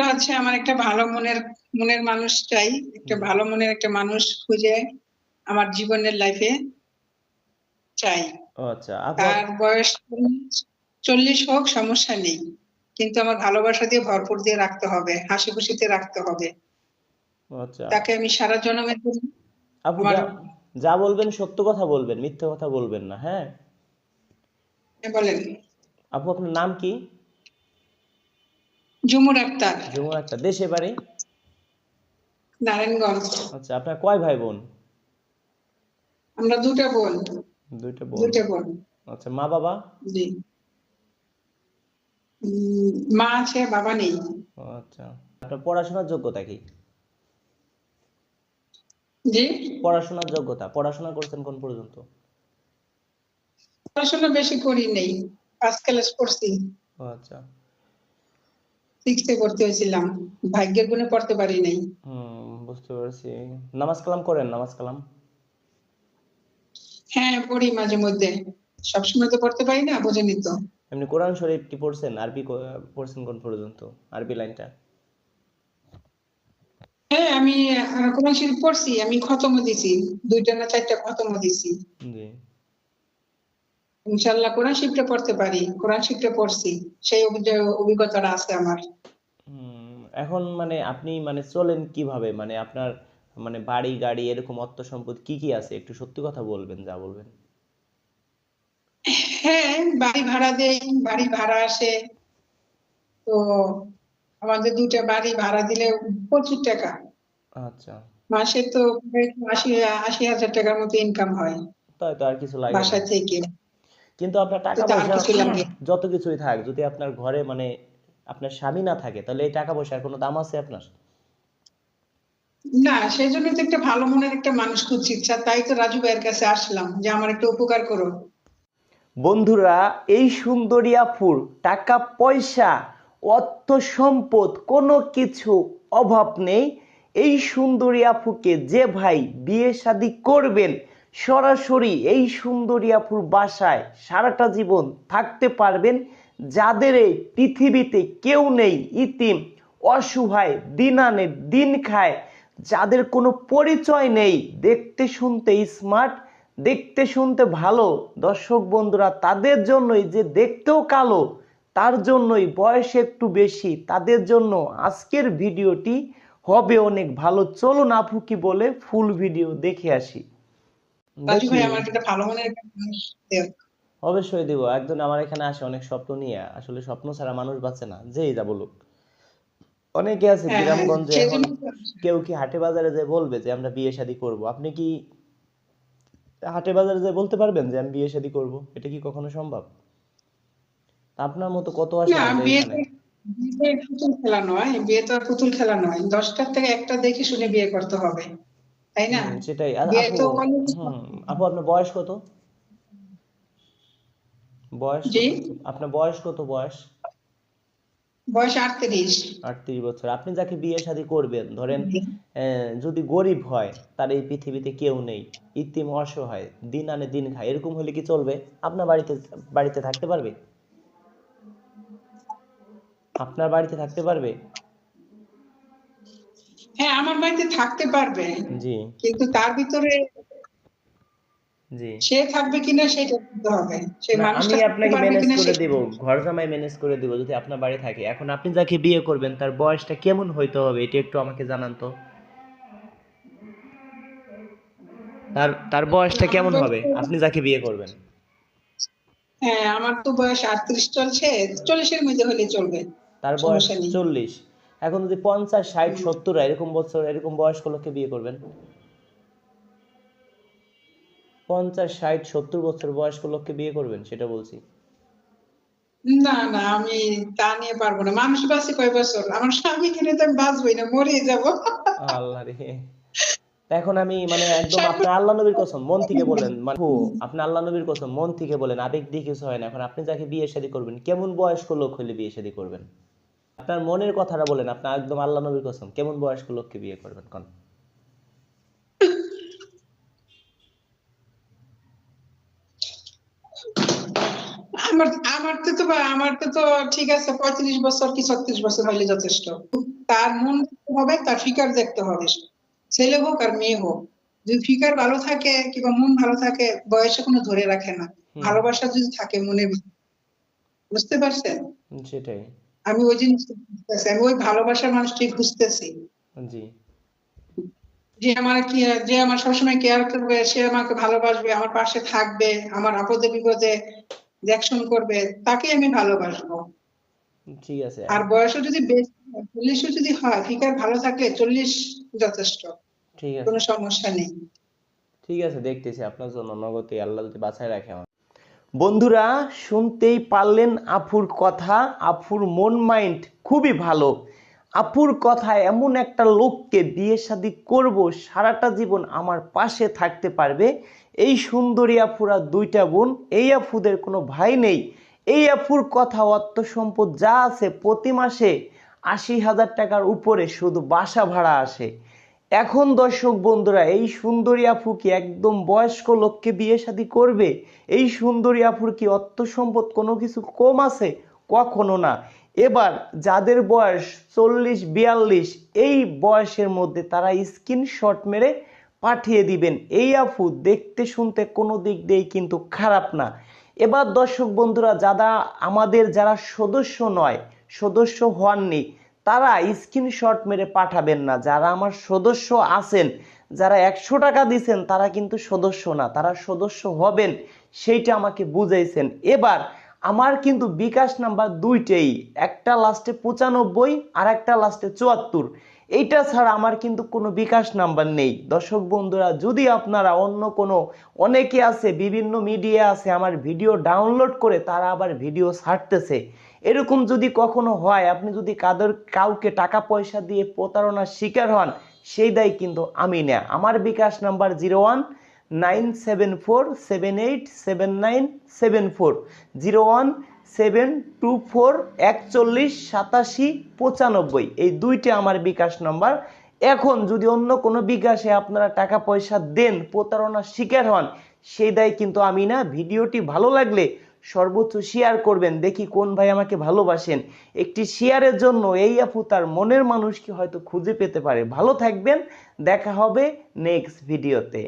হলো হচ্ছে আমার একটা ভালো মনের মনের মানুষ চাই একটা ভালো মনের একটা মানুষ খুঁজে আমার জীবনের লাইফে চাই। ও আচ্ছা তার বয়স চল্লিশ হোক সমস্যা নেই। কিন্তু আমার ভালোবাসা দিয়ে ভরপুর দিয়ে রাখতে হবে হাসি খুশিতে রাখতে হবে। আচ্ছা। তাকে আমি সারা জন্মের জন্য যা যা বলবেন সত্য কথা বলবেন মিথ্যে কথা বলবেন না হ্যাঁ বলেন। আপু আপনার নাম কি? ঝুমুর আক্তার। যেমন একটা দেশে বাড়ি? নারায়ণগঞ্জ। আচ্ছা আপনার কয় ভাই বোন? আমরা দুটা বোন। দুইটা বোন। দুটা বোন। আচ্ছা মা বাবা? জি। মা আছে বাবা নেই। আচ্ছা। আপনার পড়াশোনার যোগ্যতা কি? জি? পড়াশোনার যোগ্যতা? পড়াশোনা করছেন কোন পর্যন্ত? পড়াশোনা বেশি করি নেই। ফার্স্ট ক্লাস পড়ছি। আচ্ছা। সিক্সে পড়তে হয়েছিলাম। ভাগ্যের গুণে পড়তে পারি নাই। বুঝতে পারছি। নামাজ কালাম করেন নামাজ কালাম? হ্যাঁ পড়ি মাঝে মধ্যে। সবসময় তো পড়তে পারি না বোঝেনি তো। এমনি কোরআন শরীফ কি পড়ছেন? আরবি পড়ছেন কোন পর্যন্ত? আরবি লাইনটা? হ্যাঁ আমি কোরআন শরীফ পড়ছি আমি খতম দিছি। দুইটা না চারটা খতম দিছি। জি। ইনশাল্লাহ কোরআন শরীফটা পড়তে পারি কোরআন শরীফটা পড়ছি সেই অভিজ্ঞতাটা আছে আমার। এখন মানে আপনি মানে চলেন কীভাবে? মানে আপনার মানে বাড়ি গাড়ি এরকম অর্থ সম্পদ কি কি আছে? একটু সত্যি কথা বলবেন যা বলবেন। হ্যাঁ বাড়ি ভাড়া দেই বাড়ি ভাড়া আসে। তো আমাদের দুইটা বাড়ি ভাড়া দিলে প্রচুর টাকা। আচ্ছা। মাসে তো আশি আশি হাজার টাকার মতো ইনকাম হয়। তাই তো আর কিছু লাগে বাসা থেকে। কিন্তু আপনার টাকা পয়সা যত কিছুই থাক যদি আপনার ঘরে মানে আপনার স্বামী না থাকে তাহলে এই টাকা পয়সার কোনো দাম আছে আপনার? না সেই জন্য তো একটা ভালো মনের একটা মানুষ খুঁজছি। ইচ্ছা তাই তো রাজু ভাইয়ের কাছে আসলাম যে আমার একটু উপকার করো। বন্ধুরা এই সুন্দরী আফুর টাকা পয়সা অর্থ সম্পদ কোনো কিছু অভাব নেই। এই সুন্দরী আফুকে যে ভাই বিয়ে শাদী করবেন সরাসরি এই সুন্দরী আফুর বাসায় সারাটা জীবন থাকতে পারবেন। যাদের এই পৃথিবীতে কেউ নেই, ইতিম, অসহায় দিন আনে দিন খায়, যাদের কোনো পরিচয় নেই, দেখতে শুনতে স্মার্ট দেখতে শুনতে ভালো। দর্শক বন্ধুরা, তাদের জন্যই যে দেখতেও কালো, তার জন্যই বয়স একটু বেশি, তাদের জন্য আজকের ভিডিওটি হবে অনেক ভালো। চলুন আপু কি বলে ফুল ভিডিও দেখে আসি। ভাই আমার একটা ভালো। অবশ্যই দিব। একজন আমার এখানে আসে অনেক স্বপ্ন নিয়ে। আসলে স্বপ্ন ছাড়া মানুষ বাঁচে না। যেই যা বলুক। অনেকে আছে হ্যাঁ, গ্রামগঞ্জে এখন কেউ কি হাটে বাজারে যে বলবে যে আমরা বিয়ে শাদী করব। আপনি কি হাটে বাজারে যে বলতে পারবেন যে আমি বিয়ে শাদী করব? এটা কি কখনো সম্ভব? আপনার মতো কত আসে বিয়ে পুতুল খেলা নয়। বিয়ে তো আর পুতুল খেলা নয়। দশটার থেকে একটা দেখে শুনে বিয়ে করতে হবে। তাই না? সেটাই। আপু আপনার বয়স কত? বয়স আপনার বয়স কত বয়স? বয়স আটত্রিশ। আটত্রিশ বছর। আপনি যাকে বিয়ে শাদী করবেন ধরেন যদি গরিব হয় তার এই পৃথিবীতে কেউ নেই ইতিম অসহায় দিন আনে দিন খায় এরকম হলে কি চলবে? আপনার বাড়িতে বাড়িতে থাকতে পারবে? আপনার বাড়িতে থাকতে পারবে? হ্যাঁ আমার বাড়িতে থাকতে পারবে। জি। কিন্তু তার ভিতরে জি। সে থাকবে কিনা সেটা বুঝতে হবে। না, মানুষটা আমি আপনাকে ম্যানেজ করে সে- দেব। ঘর জামাই ম্যানেজ করে দেব যদি আপনার বাড়ি থাকে। এখন আপনি যাকে বিয়ে করবেন তার বয়সটা কেমন হইতে হবে এটা একটু আমাকে জানান তো। তার তার বয়সটা কেমন হবে? আপনি যাকে বিয়ে করবেন। হ্যাঁ আমার তো বয়স আটত্রিশ চলছে। চল্লিশের মধ্যে হলে চলবে। তার বয়স। চল্লিশ। এখন যদি পঞ্চাশ ষাট সত্তর এরকম বছর এরকম বয়স্ক লোককে বিয়ে করবেন? পঞ্চাশ ষাট সত্তর বছর বয়স্ক লোককে বিয়ে করবেন সেটা বলছি। না না আমি তা নিয়ে পারব না। মানুষ বাঁচে কয় বছর? আমার স্বামী কিনে তো আমি বাঁচবই না মরে যাব। আল্লাহ রে। এখন আমি মানে একদম আপনি আল্লাহ নবীর কসম মন থেকে বলেন মানে আপু, আপনি আল্লাহ নবীর কসম মন থেকে বলেন আবেগ দিয়ে কিছু হয় না। এখন আপনি যাকে বিয়ে শাদী করবেন কেমন বয়স্ক লোক হলে বিয়ে শাদী করবেন? আপনার মনের কথাটা বলেন আপনার একদম আল্লাহ নবীর কসম কেমন বয়স্ক লোককে বিয়ে করবেন কোন? আমার তো তো আমার তো তো ঠিক আছে পঁয়ত্রিশ বছর কি ছত্রিশ বছর হলে যথেষ্ট। তার মন হবে তার ফিকার দেখতে হবে। ছেলে হোক আর মেয়ে হোক যদি ফিকার ভালো থাকে কিংবা মন ভালো থাকে বয়সে কোনো ধরে রাখে না। ভালোবাসা যদি থাকে মনে বুঝতে পারছেন? সেটাই। আমি ওই জিনিসটা বুঝতেছি আমি ওই ভালোবাসার মানুষটি জি। যে আমার কি যে আমার সবসময় কেয়ার করবে সে আমাকে ভালোবাসবে আমার পাশে থাকবে আমার আপদে বিপদে দেখশন করবে তাকে আমি ভালোবাসবো। ঠিক আছে। আর বয়স যদি বেশি চল্লিশও যদি হয় ঠিক ফিকার ভালো থাকলে চল্লিশ যথেষ্ট। ঠিক আছে। কোনো সমস্যা নেই। ঠিক আছে দেখতেছি আপনার জন্য নগদে আল্লাহ যদি বাছাই রাখে বন্ধুরা, শুনতেই পারলেন আফুর কথা আফুর মন মাইন্ড খুবই ভালো। আপুর কথা এমন একটা লোককে বিয়ে শাদী করব, সারাটা জীবন আমার পাশে থাকতে পারবে। এই সুন্দরী আফুরা দুইটা বোন, এই আফুদের কোনো ভাই নেই। এই আফুর কথা, অর্থ সম্পদ যা আছে, প্রতি মাসে আশি হাজার টাকার উপরে শুধু বাসা ভাড়া আসে। এখন দর্শক বন্ধুরা, এই সুন্দরী আপু কি একদম বয়স্ক লোককে বিয়ে শাদী করবে? এই সুন্দরী আপুর কি অর্থ সম্পদ কোনো কিছু কম আছে? কখনো না। এবার যাদের বয়স চল্লিশ, বিয়াল্লিশ, এই বয়সের মধ্যে তারা স্ক্রিনশট মেরে পাঠিয়ে দিবেন। এই আপু দেখতে শুনতে কোনো দিক দিয়েই কিন্তু খারাপ না। এবার দর্শক বন্ধুরা যারা আমাদের যারা সদস্য নয়, সদস্য হননি তারা স্ক্রিনশট মেরে পাঠাবেন না। যারা আমার সদস্য আছেন, যারা একশো টাকা দিছেন, তারা কিন্তু সদস্য না। তারা সদস্য হবেন, সেইটা আমাকে বুঝাইছেন। এবার আমার কিন্তু বিকাশ নাম্বার দুইটাই, একটা লাস্টে পঁচানব্বই আর একটা লাস্টে চুয়াত্তর। এইটা ছাড়া আমার কিন্তু কোনো বিকাশ নাম্বার নেই। দর্শক বন্ধুরা, যদি আপনারা অন্য কোনো, অনেকে আছে, বিভিন্ন মিডিয়া আছে, আমার ভিডিও ডাউনলোড করে তারা আবার ভিডিও ছাড়তেছে। এরকম যদি কখনো হয়, আপনি যদি কাদের, কাউকে টাকা পয়সা দিয়ে প্রতারণার শিকার হন, সেই দায় কিন্তু আমি না। আমার bKash number zero one nine seven four seven eight seven nine seven four. Zero one seven two four একচল্লিশ, সাতাশি, পঁচানব্বই। এই দুইটা আমার বিকাশ নাম্বার। এখন যদি অন্য কোনো বিকাশে আপনারা টাকা পয়সা দেন, প্রতারণার শিকার হন, সেই দায় কিন্তু আমি না। ভিডিওটি ভালো লাগলে সর্বোচ্চ শেয়ার করবেন, দেখি কোন ভাই আমাকে ভালোবাসেন। একটি শেয়ারের জন্য এই আপু তার মনের মানুষকে হয়তো খুঁজে পেতে পারে। ভালো থাকবেন, দেখা হবে নেক্সট ভিডিওতে